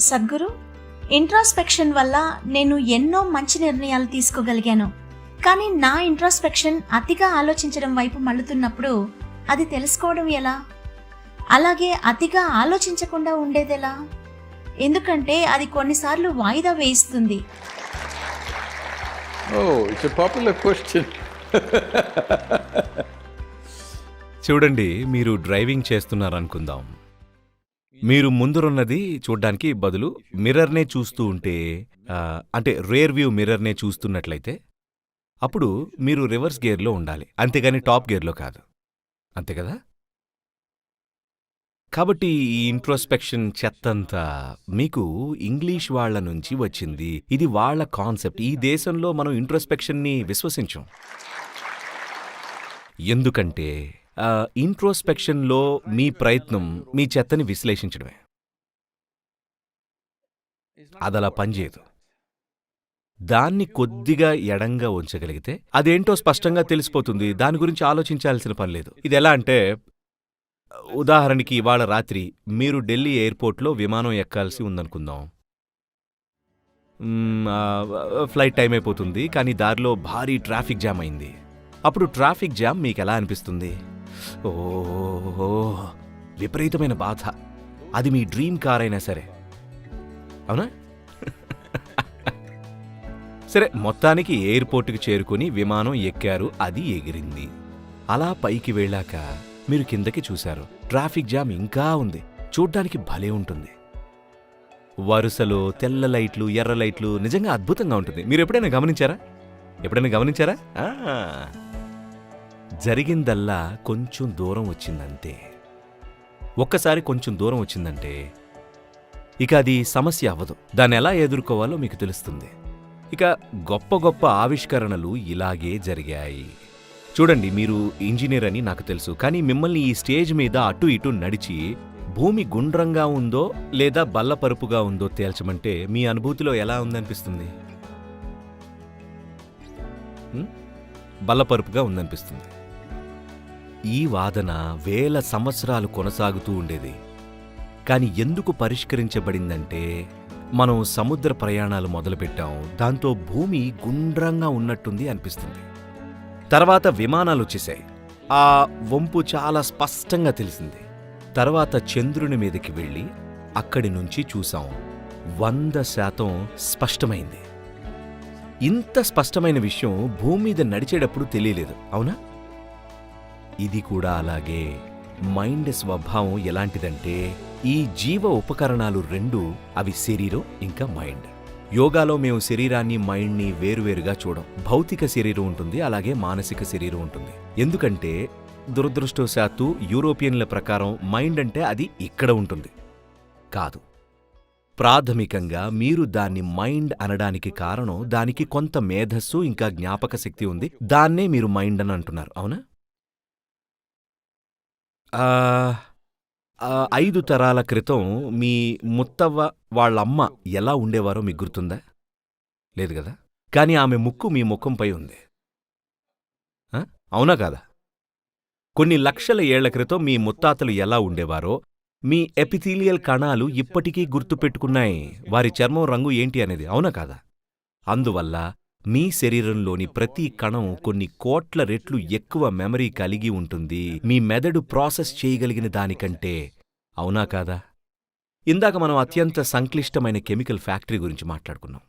Sadhguru introspection వల్ల నేను ఎన్నో మంచి నిర్ణయాలు తీసుకోగలిగాను. కానీ నా ఇంట్రాస్పెక్షన్ అతిగా ఆలోచించడం వైపు మళ్ళుతున్నప్పుడు అది తెలుసుకోవడం ఎలా? అలాగే అతిగా ఆలోచించకుండా ఉండేదెలా ఎందుకంటే అది కొన్నిసార్లు వాయిదా వేయిస్తుంది. చూడండి మీరు డ్రైవింగ్ చేస్తున్నారనుకుందాం. మీరు ముందురున్నది చూడ్డానికి బదులు మిర్రర్నే చూస్తూ ఉంటే అంటే రేర్ వ్యూ మిర్రర్నే చూస్తున్నట్లయితే అప్పుడు మీరు రివర్స్ గేర్లో ఉండాలి. అంతేగాని టాప్ గేర్లో కాదు. అంతే కదా? కాబట్టి ఈ ఇంట్రోస్పెక్షన్ చెత్తంతా మీకు ఇంగ్లీష్ వాళ్ళ నుంచి వచ్చింది. ఇది వాళ్ళ కాన్సెప్ట్. ఈ దేశంలో మనం ఇంట్రోస్పెక్షన్ని విశ్వసించం. ఎందుకంటే ఇంట్రోస్పెక్షన్లో మీ ప్రయత్నం మీ చెత్తని విశ్లేషించడమే. అదలా పనిచేయదు. దాన్ని కొద్దిగా ఎడంగా ఉంచగలిగితే అదేంటో స్పష్టంగా తెలిసిపోతుంది. దాని గురించి ఆలోచించాల్సిన పని లేదు. ఇది ఎలా అంటే ఉదాహరణకి ఇవాళ రాత్రి మీరు ఢిల్లీ ఎయిర్పోర్ట్లో విమానం ఎక్కాల్సి ఉందనుకుందాం. ఫ్లైట్ టైం అయిపోతుంది కానీ దారిలో భారీ ట్రాఫిక్ జామ్ అయింది. అప్పుడు ట్రాఫిక్ జామ్ మీకు ఎలా అనిపిస్తుంది? ఓహో విపరీతమైన బాధ. అది మీ డ్రీమ్ కార్ అయినా సరే. అవునా? సరే మొత్తానికి ఎయిర్పోర్ట్కి చేరుకుని విమానం ఎక్కారు అది ఎగిరింది. అలా పైకి వెళ్ళాక మీరు కిందకి చూశారు. ట్రాఫిక్ జామ్ ఇంకా ఉంది. చూడ్డానికి భలే ఉంటుంది. వరుసలో తెల్ల లైట్లు ఎర్ర లైట్లు నిజంగా అద్భుతంగా ఉంటుంది. మీరు ఎప్పుడైనా గమనించారా? ఎప్పుడైనా గమనించారా? జరిగిందల్లా కొంచెం దూరం వచ్చిందంతే. ఒక్కసారి కొంచెం దూరం వచ్చిందంటే ఇక అది సమస్య అవ్వదు. దాన్ని ఎలా ఎదుర్కోవాలో మీకు తెలుస్తుంది. ఇక గొప్ప గొప్ప ఆవిష్కరణలు ఇలాగే జరిగాయి. చూడండి మీరు ఇంజనీర్ అని నాకు తెలుసు. కానీ మిమ్మల్ని ఈ స్టేజ్ మీద అటు ఇటు నడిచి భూమి గుండ్రంగా ఉందో లేదా బల్లపరుపుగా ఉందో తేల్చమంటే మీ అనుభూతిలో ఎలా ఉందనిపిస్తుంది? బల్లపరుపుగా ఉందనిపిస్తుంది. ఈ వాదన వేల సంవత్సరాలు కొనసాగుతూ ఉండేది. కాని ఎందుకు పరిష్కరించబడిందంటే మనం సముద్ర ప్రయాణాలు మొదలుపెట్టాం దాంతో భూమి గుండ్రంగా ఉన్నట్టుంది అనిపిస్తుంది. తర్వాత విమానాలు వచ్చేసాయి. ఆ వంపు చాలా స్పష్టంగా తెలిసింది. తర్వాత చంద్రుని మీదకి వెళ్ళి అక్కడి నుంచి చూసాం. వంద శాతం స్పష్టమైంది. ఇంత స్పష్టమైన విషయం భూమి మీద నడిచేటప్పుడు తెలియలేదు అవునా? ఇది కూడా అలాగే. మైండ్ స్వభావం ఎలాంటిదంటే ఈ జీవ ఉపకరణాలు రెండు అవి శరీరం ఇంకా మైండ్. యోగాలో మేము శరీరాన్ని మైండ్ని వేరువేరుగా చూడం. భౌతిక శరీరం ఉంటుంది అలాగే మానసిక శరీరం ఉంటుంది. ఎందుకంటే దురదృష్టవశాత్తు యూరోపియన్ల ప్రకారం మైండ్ అంటే అది ఇక్కడ ఉంటుంది. కాదు. ప్రాథమికంగా మీరు దాన్ని మైండ్ అనడానికి కారణం దానికి కొంత మేధస్సు ఇంకా జ్ఞాపక శక్తి ఉంది. దాన్నే మీరు మైండ్ అని అంటున్నారు అవునా? ఐదు తరాల క్రితం మీ ముత్తవ్వ వాళ్ళమ్మ ఎలా ఉండేవారో మీకు గుర్తుందా? లేదు కదా? కానీ ఆమె ముక్కు మీ ముఖంపై ఉంది. ఆ? అవునా కాదా? కొన్ని లక్షల ఏళ్ళ క్రితం మీ ముత్తాతలు ఎలా ఉండేవారో మీ ఎపిథీలియల్ కణాలు ఇప్పటికీ గుర్తుపెట్టుకున్నాయి. వారి చర్మం రంగు ఏంటి అనేది అవునా కాదా? అందువల్ల మీ శరీరంలోని ప్రతి కణం కొన్ని కోట్ల రెట్లు ఎక్కువ మెమరీ కలిగి ఉంటుంది. మీ మెదడు ప్రాసెస్ చేయగలిగిన దానికంటే. అవునా కాదా? ఇందాక మనం అత్యంత సంక్లిష్టమైన కెమికల్ ఫ్యాక్టరీ గురించి మాట్లాడుకున్నాం.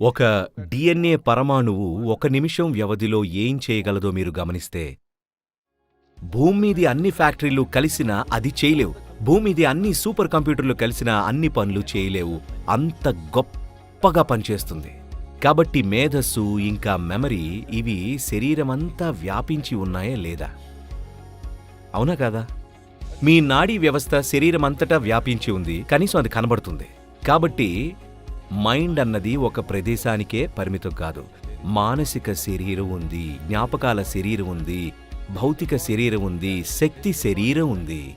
ఒక డిఎన్ఏ పరమాణువు ఒక నిమిషం వ్యవధిలో ఏం చేయగలదో మీరు గమనిస్తే భూమిది అన్ని ఫ్యాక్టరీలు కలిసినా అది చేయలేవు. భూమిది అన్ని సూపర్ కంప్యూటర్లు కలిసినా అన్ని పనులు చేయలేవు. అంత గొప్పగా పనిచేస్తుంది. కాబట్టి మేధస్సు ఇంకా మెమరీ ఇవి శరీరమంతా వ్యాపించి ఉన్నాయా లేదా? అవునా కాదా? మీ నాడీ వ్యవస్థ శరీరమంతటా వ్యాపించి ఉంది. కనీసం అది కనబడుతుంది. కాబట్టి మైండ్ అన్నది ఒక ప్రదేశానికే పరిమితం కాదు. మానసిక శరీరం ఉంది జ్ఞాపకాల శరీరం ఉంది భౌతిక శరీరం ఉంది శక్తి శరీరం ఉంది.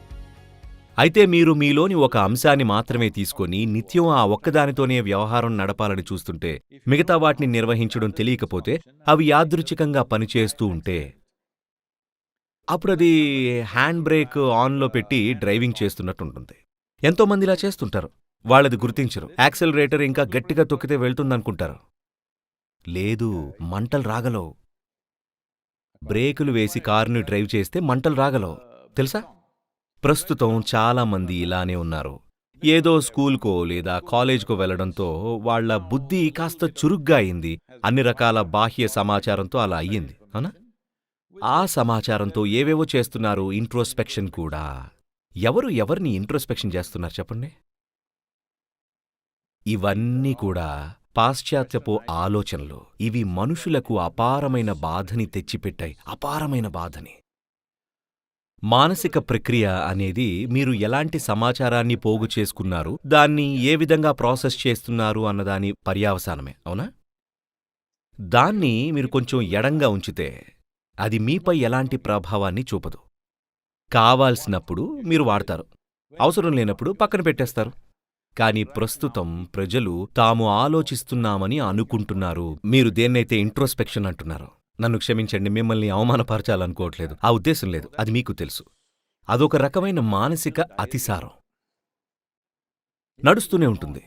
అయితే మీరు మీలోని ఒక అంశాన్ని మాత్రమే తీసుకొని నిత్యం ఆ ఒక్కదానితోనే వ్యవహారం నడపాలని చూస్తుంటే మిగతా వాటిని నిర్వహించడం తెలియకపోతే అవి యాదృచ్ఛికంగా పనిచేస్తూ ఉంటే అప్పుడది హ్యాండ్ బ్రేక్ ఆన్లో పెట్టి డ్రైవింగ్ చేస్తున్నట్టుంటుంది. ఎంతోమంది ఇలా చేస్తుంటారు. వాళ్ళది గుర్తించరు. యాక్సెలరేటర్ ఇంకా గట్టిగా తొక్కితే వెళ్తుందనుకుంటారు. లేదు మంటలు రాగలవు. బ్రేకులు వేసి కారుని డ్రైవ్ చేస్తే మంటలు రాగలవు. తెలుసా? ప్రస్తుతం చాలా మంది ఇలానే ఉన్నారు. ఏదో స్కూల్కో లేదా కాలేజ్కో వెళ్ళడంతో వాళ్ళ బుద్ధి కాస్త చురుగ్గా అయింది. అన్ని రకాల బాహ్య సమాచారంతో అలా అయ్యింది. అవునా? ఆ సమాచారంతో ఏవేవో చేస్తున్నారు ఇంట్రోస్పెక్షన్ కూడా. ఎవరు ఎవరిని ఇంట్రోస్పెక్షన్ చేస్తున్నారు చెప్పండి? ఇవన్నీ కూడా పాశ్చాత్యపు ఆలోచనలు. ఇవి మనుషులకు అపారమైన బాధని తెచ్చిపెట్టాయి. అపారమైన బాధని. మానసిక ప్రక్రియ అనేది మీరు ఎలాంటి సమాచారాన్ని పోగు చేసుకున్నారు? దాన్ని ఏ విధంగా ప్రాసెస్ చేస్తున్నారు అన్నదాని పర్యావసానమే అవునా? దాన్ని మీరు కొంచెం ఎడంగా ఉంచితే అది మీపై ఎలాంటి ప్రభావాన్ని చూపదు. కావాల్సినప్పుడు మీరు వాడతారు. అవసరం లేనప్పుడు పక్కన పెట్టేస్తారు. కాని ప్రస్తుతం ప్రజలు తాము ఆలోచిస్తున్నామని అనుకుంటున్నారు. మీరు దేన్నైతే ఇంట్రోస్పెక్షన్ అంటున్నారో. నన్ను క్షమించండి మిమ్మల్ని అవమానపరచాలనుకోవట్లేదు. ఆ ఉద్దేశం లేదు అది మీకు తెలుసు. అదొక రకమైన మానసిక అతిసారం. నడుస్తూనే ఉంటుంది.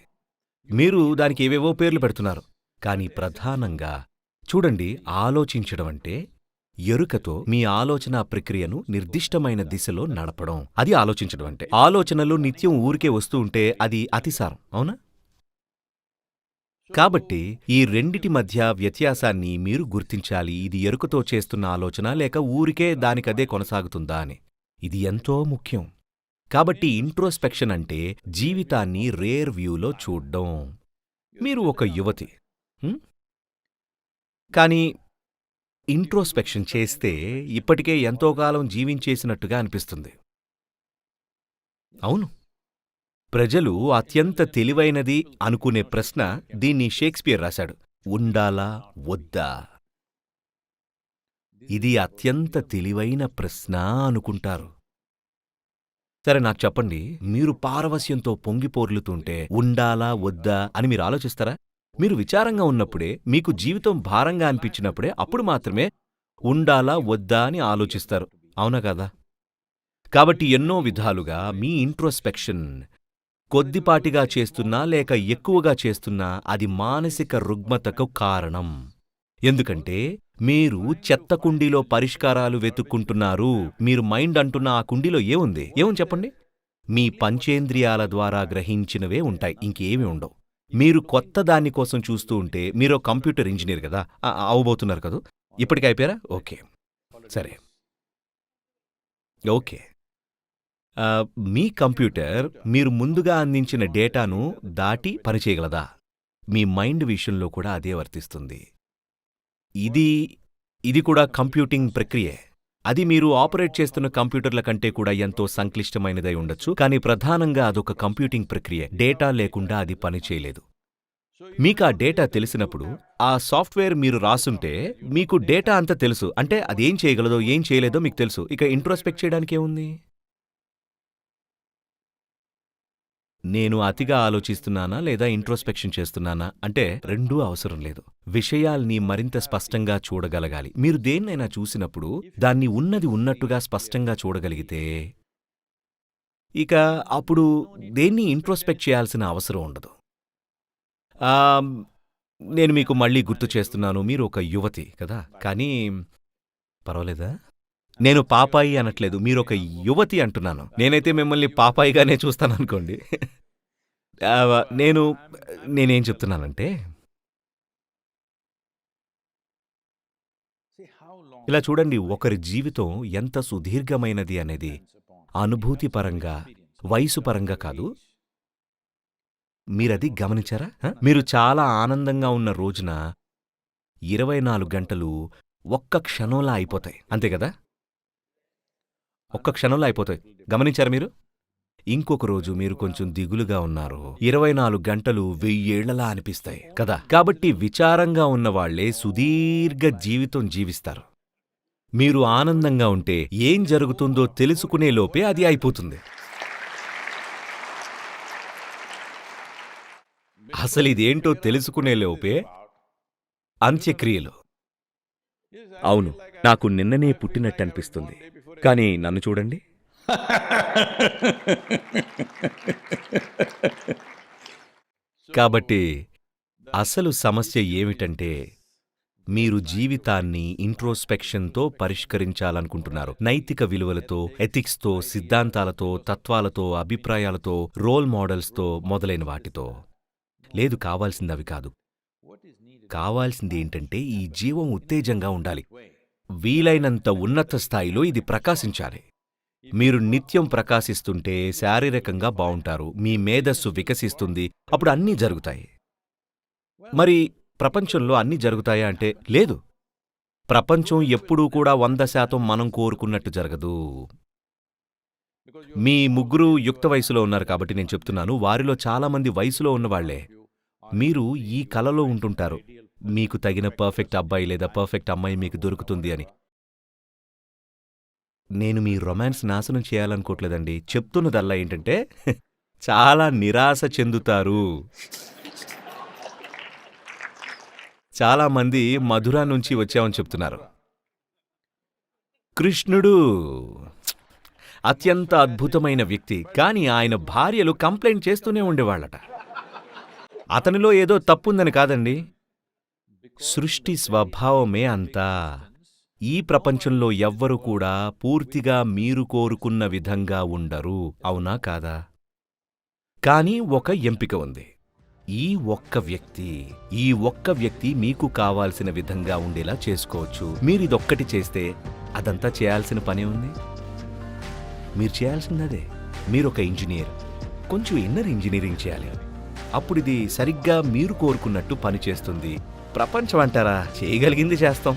మీరు దానికి ఏవేవో పేర్లు పెడుతున్నారు. కానీ ప్రధానంగా చూడండి ఆలోచించడం అంటే ఎరుకతో మీ ఆలోచన ప్రక్రియను నిర్దిష్టమైన దిశలో నడపడం. అది ఆలోచించడం అంటే ఆలోచనలు నిత్యం ఊరికే వస్తూ ఉంటే అది అతిసారం అవునా? కాబట్టి ఈ రెండిటి మధ్య వ్యత్యాసాన్ని మీరు గుర్తించాలి. ఇది ఎరుకతో చేస్తున్న ఆలోచన లేక ఊరికే దానికదే కొనసాగుతుందా అని. ఇది ఎంతో ముఖ్యం. కాబట్టి ఇంట్రోస్పెక్షన్ అంటే జీవితాన్ని రేర్ వ్యూలో చూడ్డం. మీరు ఒక యువతి కానీ ఇంట్రోస్పెక్షన్ చేస్తే ఇప్పటికే ఎంతో కాలం జీవించేసినట్టుగా అనిపిస్తుంది. అవును. ప్రజలు అత్యంత తెలివైనది అనుకునే ప్రశ్న దీన్ని షేక్స్పియర్ రాశాడు. ఉండాలా? వద్దా? ఇది అత్యంత తెలివైన ప్రశ్న అనుకుంటారు. సరే నాకు చెప్పండి. మీరు పారవస్యంతో పొంగిపోర్లుతుంటే ఉండాలా? వద్దా? అని మీరు ఆలోచిస్తారా? మీరు విచారంగా ఉన్నప్పుడే మీకు జీవితం భారంగా అనిపించినప్పుడే అప్పుడు మాత్రమే ఉండాలా? వద్దా? అని ఆలోచిస్తారు. అవునా కదా? కాబట్టి ఎన్నో విధాలుగా మీ ఇంట్రోస్పెక్షన్ కొద్దిపాటిగా చేస్తున్నా లేక ఎక్కువగా చేస్తున్నా అది మానసిక రుగ్మతకు కారణం. ఎందుకంటే మీరు చెత్త కుండీలో పరిష్కారాలు వెతుక్కుంటున్నారు. మీరు మైండ్ అంటున్న ఆ కుండీలో ఏముంది? ఏముంది చెప్పండి? మీ పంచేంద్రియాల ద్వారా గ్రహించినవే ఉంటాయి. ఇంకేమీ ఉండవు. మీరు కొత్త దాని కోసం చూస్తూ ఉంటే మీరు కంప్యూటర్ ఇంజనీర్ కదా? అవబోతున్నారు కదా? ఇప్పటికైపోయారా ఓకే. సరే. ఓకే. మీ కంప్యూటర్ మీరు ముందుగా అందించిన డేటాను దాటి పనిచేయగలదా? మీ మైండ్ విషయంలో కూడా అదే వర్తిస్తుంది. ఇది ఇది కూడా కంప్యూటింగ్ ప్రక్రియే. అది మీరు ఆపరేట్ చేస్తున్న కంప్యూటర్ల కంటే కూడా ఎంతో సంక్లిష్టమైనదై ఉండొచ్చు కానీ ప్రధానంగా అదొక కంప్యూటింగ్ ప్రక్రియ. డేటా లేకుండా అది పనిచేయలేదు. మీకు ఆ డేటా తెలిసినప్పుడు ఆ సాఫ్ట్వేర్ మీరు రాసుంటే మీకు డేటా అంతా తెలుసు. అంటే అది ఏం చేయగలదో ఏం చేయలేదో మీకు తెలుసు. ఇక ఇంట్రోస్పెక్ట్ చేయడానికి ఏముంది నేను అతిగా ఆలోచిస్తున్నానా లేదా ఇంట్రోస్పెక్షన్ చేస్తున్నానా అంటే రెండూ అవసరం లేదు. విషయాల్ని మరింత స్పష్టంగా చూడగలగాలి. మీరు దేన్నైనా చూసినప్పుడు దాన్ని ఉన్నది ఉన్నట్టుగా స్పష్టంగా చూడగలిగితే ఇక అప్పుడు దేన్ని ఇంట్రోస్పెక్ట్ చేయాల్సిన అవసరం ఉండదు. నేను మీకు మళ్ళీ గుర్తు చేస్తున్నాను మీరు ఒక యువతి కదా? కానీ పర్వాలేదా? నేను పాపాయి అనట్లేదు మీరు ఒక యువతి అంటున్నాను. నేనైతే మిమ్మల్ని పాపాయిగానే చూస్తాను అనుకోండి నేను నేనేం చెప్తున్నానంటే ఇలా చూడండి ఒకరి జీవితం ఎంత సుదీర్ఘమైనది అనేది అనుభూతి పరంగా వయసు పరంగా కాదు. మీరది గమనించారా? మీరు చాలా ఆనందంగా ఉన్న రోజున ఇరవై నాలుగు గంటలు ఒక్క క్షణంలా అయిపోతాయి. అంతే కదా? ఒక్క క్షణంలో అయిపోతాయి. గమనించారు మీరు? ఇంకొక రోజు మీరు కొంచెం దిగులుగా ఉన్నారు. ఇరవై నాలుగు గంటలు వెయ్యేళ్ళలా అనిపిస్తాయి. కదా? కాబట్టి విచారంగా ఉన్నవాళ్ళే సుదీర్ఘ జీవితం జీవిస్తారు. మీరు ఆనందంగా ఉంటే ఏం జరుగుతుందో తెలుసుకునే లోపే అది అయిపోతుంది. అసలు ఇదేంటో తెలుసుకునే లోపే అంత్యక్రియలు. అవును నాకు నిన్ననే పుట్టినట్టు అనిపిస్తుంది. కానీ నన్ను చూడండి. కాబట్టి అసలు సమస్య ఏమిటంటే మీరు జీవితాన్ని ఇంట్రోస్పెక్షన్తో పరిష్కరించాలనుకుంటున్నారు. నైతిక విలువలతో ఎథిక్స్తో సిద్ధాంతాలతో తత్వాలతో అభిప్రాయాలతో రోల్ మోడల్స్తో మొదలైన వాటితో. లేదు కావాల్సింది అవి కాదు. కావాల్సింది ఏంటంటే ఈ జీవం ఉత్తేజంగా ఉండాలి. వీలైనంత ఉన్నత స్థాయిలో ఇది ప్రకాశించాలి. మీరు నిత్యం ప్రకాశిస్తుంటే శారీరకంగా బావుంటారు మీ మేధస్సు వికసిస్తుంది అప్పుడు అన్నీ జరుగుతాయి. మరి ప్రపంచంలో అన్నీ జరుగుతాయా అంటే లేదు. ప్రపంచం ఎప్పుడూ కూడా వంద శాతం మనం కోరుకున్నట్టు జరగదు. మీ ముగ్గురు యుక్త వయసులో ఉన్నారు కాబట్టి నేను చెప్తున్నాను వారిలో చాలామంది వయసులో ఉన్నవాళ్ళే. మీరు ఈ కలలో ఉంటుంటారు. మీకు తగిన పర్ఫెక్ట్ అబ్బాయి లేదా పర్ఫెక్ట్ అమ్మాయి మీకు దొరుకుతుంది అని. నేను మీ రొమాన్స్ నాశనం చేయాలనుకోవట్లేదండి. చెప్తున్నదల్లా ఏంటంటే చాలా నిరాశ చెందుతారు. చాలామంది మధురా నుంచి వచ్చామని చెప్తున్నారు. కృష్ణుడు అత్యంత అద్భుతమైన వ్యక్తి కానీ ఆయన భార్యలు కంప్లైంట్ చేస్తూనే ఉండేవాళ్ళట. అతనిలో ఏదో తప్పుందని కాదండి. సృష్టి స్వభావమే అంతా. ఈ ప్రపంచంలో ఎవ్వరు కూడా పూర్తిగా మీరు కోరుకున్న విధంగా ఉండరు అవునా కాదా? కానీ ఒక ఎంపిక ఉంది. ఈ ఒక్క వ్యక్తి ఈ ఒక్క వ్యక్తి మీకు కావాల్సిన విధంగా ఉండేలా చేసుకోవచ్చు. మీరిదొక్కటి చేస్తే అదంతా చేయాల్సిన పనే ఉంది? మీరు చేయాల్సిందదే. మీరొక ఇంజనీర్. కొంచెం ఇన్నర్ ఇంజనీరింగ్ చేయాలి. అప్పుడు ఇది సరిగ్గా మీరు కోరుకున్నట్టు పనిచేస్తుంది. ప్రపంచం అంటారా? చేయగలిగింది చేస్తాం.